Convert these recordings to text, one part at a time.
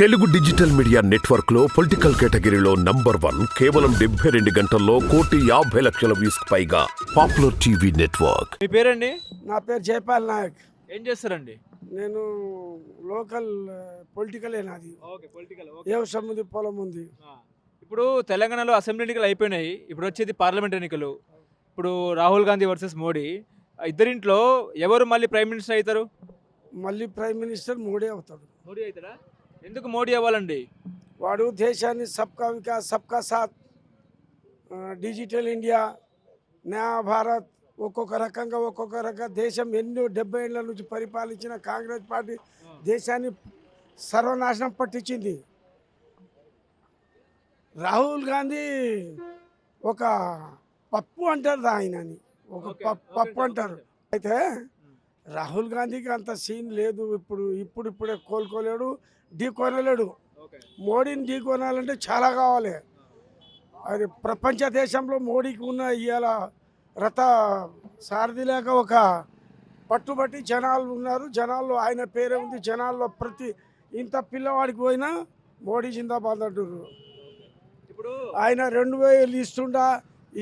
Telugu digital media నెట్వర్క్లో political కేటగిరీలో number one కేవలం డెబ్బై రెండు గంటల్లో కోటి యాభై లక్షల వ్యూస్ పైగా పాపులర్ టీవీ నెట్వర్క్. మీ పేరండి? నా పేరు జయపాల్ నాయక్. ఏం చేస్తారండి? నేను లోకల్ పొలిటికల్ నాది. ఓకే పొలిటికల్ వ్యవసాయం ఉంది పొలం ఉంది. ఇప్పుడు తెలంగాణలో అసెంబ్లీ ఎన్నికలు అయిపోయినాయి. ఇప్పుడు వచ్చేది పార్లమెంట్ ఎన్నికలు. ఇప్పుడు రాహుల్ గాంధీ వర్సెస్ మోడీ. ఇద్దరింట్లో ఎవరు మళ్ళీ ప్రైమ్ మినిస్టర్ అవుతారు? మళ్ళీ ప్రైమ్ మినిస్టర్ మోడీ అవుతాడు. మోడీ అవుతారా ఎందుకు మోడీ అవ్వాలండి? వాడు దేశాన్ని సబ్కా వికాస్ సబ్కా సాత్ డిజిటల్ ఇండియా న్యాయ భారత్ ఒక్కొక్క రకంగా ఒక్కొక్క రకంగా దేశం ఎన్నో డెబ్బై ఏళ్ళ నుంచి పరిపాలించిన కాంగ్రెస్ పార్టీ దేశాన్ని సర్వనాశనం పట్టించింది. రాహుల్ గాంధీ ఒక పప్పు అంటారు ఆయనని. ఒక పప్పు అంటారు. అయితే రాహుల్ గాంధీకి అంత సీన్ లేదు. ఇప్పుడు ఇప్పుడు ఇప్పుడే కోలుకోలేడు ఢీ కొనలేడు. మోడీని ఢీ కొనాలంటే చాలా కావాలి. అది ప్రపంచ దేశంలో మోడీకి ఉన్న ఇవాళ రథ సారథి లేక ఒక పట్టుబట్టి జనాలు ఉన్నారు. జనాల్లో ఆయన పేరే ఉంది. జనాల్లో ప్రతి ఇంత పిల్లవాడికి పోయినా మోడీ జిందాబాద్ అంటున్నారు ఇప్పుడు ఆయన రెండు వేలు ఇస్తుండా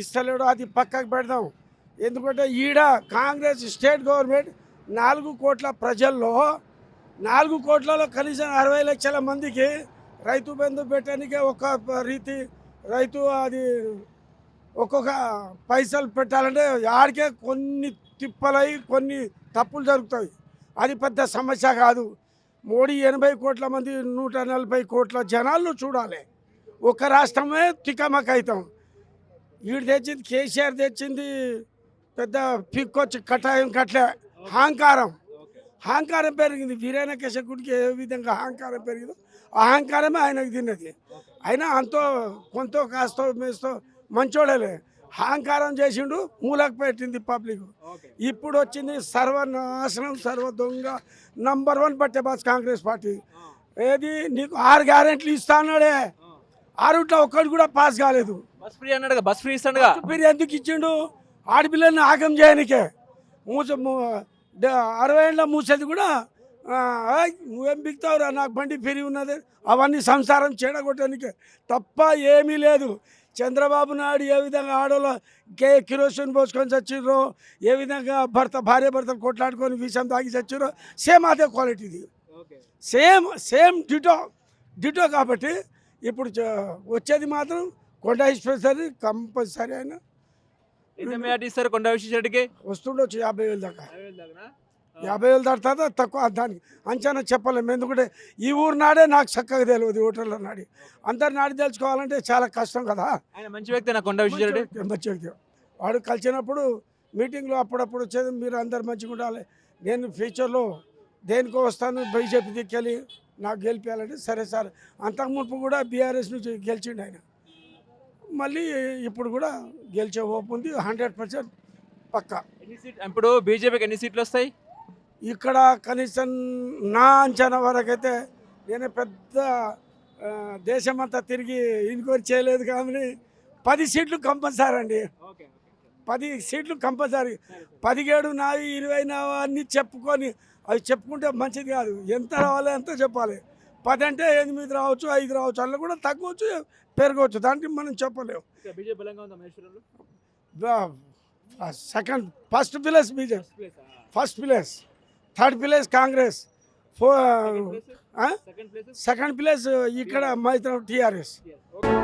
ఇస్తలేడు అది పక్కకు పెడదాం. ఎందుకంటే ఈడ కాంగ్రెస్ స్టేట్ గవర్నమెంట్ నాలుగు కోట్ల ప్రజల్లో నాలుగు కోట్లలో కనీసం అరవై లక్షల మందికి రైతు బంధు పెట్టడానికి ఒక రీతి రైతు అది ఒక్కొక్క పైసలు పెట్టాలంటే ఆడికే కొన్ని తిప్పలై కొన్ని తప్పులు జరుగుతాయి. అది పెద్ద సమస్య కాదు. మోడీ ఎనభై కోట్ల మంది నూట నలభై కోట్ల జనాలు చూడాలి. ఒక రాష్ట్రమే తికమక అవుతాం వీడు తెచ్చింది కేసీఆర్ తెచ్చింది పెద్ద పిక్కొచ్చి కటాయం కట్లే అహంకారం. అహంకారం పెరిగింది. వీరైన కేశకుడికి ఏ విధంగా అహంకారం పెరిగిందో అహంకారమే ఆయనకు తిన్నది. అయినా అంతో కొంత కాస్తో మేస్తో మంచోడలే. అహంకారం చేసిండు మూలకు పెట్టింది పబ్లిక్. ఇప్పుడు వచ్చింది సర్వనాశనం సర్వ దొంగ నంబర్ వన్ పట్టే బాస్ కాంగ్రెస్ పార్టీ. ఏది? నీకు ఆరు గ్యారెంట్లు ఇస్తా అన్నాడే. ఆరుట్లో ఒక్కటి కూడా పాస్ కాలేదు. బస్ ఫ్రీ అన్నాడు బస్ ఫ్రీ ఇస్తాడుగా. మీరు ఎందుకు ఇచ్చిండు? ఆడపిల్లల్ని ఆగం చేయనికే. మూస అరవై ఏళ్ళ మూసేది కూడా నువ్వేం బిగుతావురా నాకు బండి ఫ్రీ ఉన్నది. అవన్నీ సంసారం చెడగొట్టడానికే తప్ప ఏమీ లేదు. చంద్రబాబు నాయుడు ఏ విధంగా ఆడోళ్ళ కే కిరోసిన్ పోసుకొని చచ్చిర్రో ఏ విధంగా భర్త భార్య భర్తలు కొట్లాడుకొని విషం తాగి చచ్చిర్రో సేమ్ అదే క్వాలిటీది సేమ్ సేమ్ డిటో డిటో కాబట్టి ఇప్పుడు వచ్చేది మాత్రం కొండ ఈశ్వరి కంపల్సరీ అయినా ఎంత మేట ఇస్తారు కొండ విశ్వేశ్వరరెడ్డికి వస్తుండొచ్చు యాభై వేలు దాకా. యాభై వేలు దాటుతుందా? తక్కువ దానికి అంచనా చెప్పలేము ఎందుకంటే ఈ ఊరు నాడే నాకు చక్కగా తెలియదు ఓటర్ల నాడి. అందరి నాడి తెలుసుకోవాలంటే చాలా కష్టం కదా. ఆయన మంచి వ్యక్తి నా కొండ మంచి వ్యక్తి, మంచి వ్యక్తి. వాడు కలిసినప్పుడు మీటింగ్లో అప్పుడప్పుడు వచ్చేది మీరు అందరు మంచిగా ఉండాలి. నేను ఫ్యూచర్లో దేనికో వస్తాను బీజేపీ దిక్కెళ్ళి నాకు గెలిపించాలంటే సరే సార్. అంతకుముందు కూడా బీఆర్ఎస్ నుంచి గెలిచిండు ఆయన. మళ్ళీ ఇప్పుడు కూడా గెలిచే ఓపు ఉంది. హండ్రెడ్ పర్సెంట్ పక్కా. ఎన్ని సీట్ ఇప్పుడు బీజేపీకి ఎన్ని సీట్లు వస్తాయి? ఇక్కడ కనీసం నా అంచనా వరకైతే నేను పెద్ద దేశమంతా తిరిగి ఇన్క్వైరీ చేయలేదు కానీ పది సీట్లు కంపల్సరీ అండి. పది సీట్లు కంపల్సరీ. పదిహేడు నావి ఇరవై నావి అన్నీ చెప్పుకొని అవి చెప్పుకుంటే మంచిది కాదు. ఎంత రావాలి ఎంత చెప్పాలి. పది అంటే ఎనిమిది రావచ్చు ఐదు రావచ్చు అందులో కూడా తగ్గవచ్చు పెరగవచ్చు దానికి మనం చెప్పలేము second first place BJP. First place third place Congress. Four second place second place ఇక్కడ మైత్రం టీఆర్ఎస్. ఓకే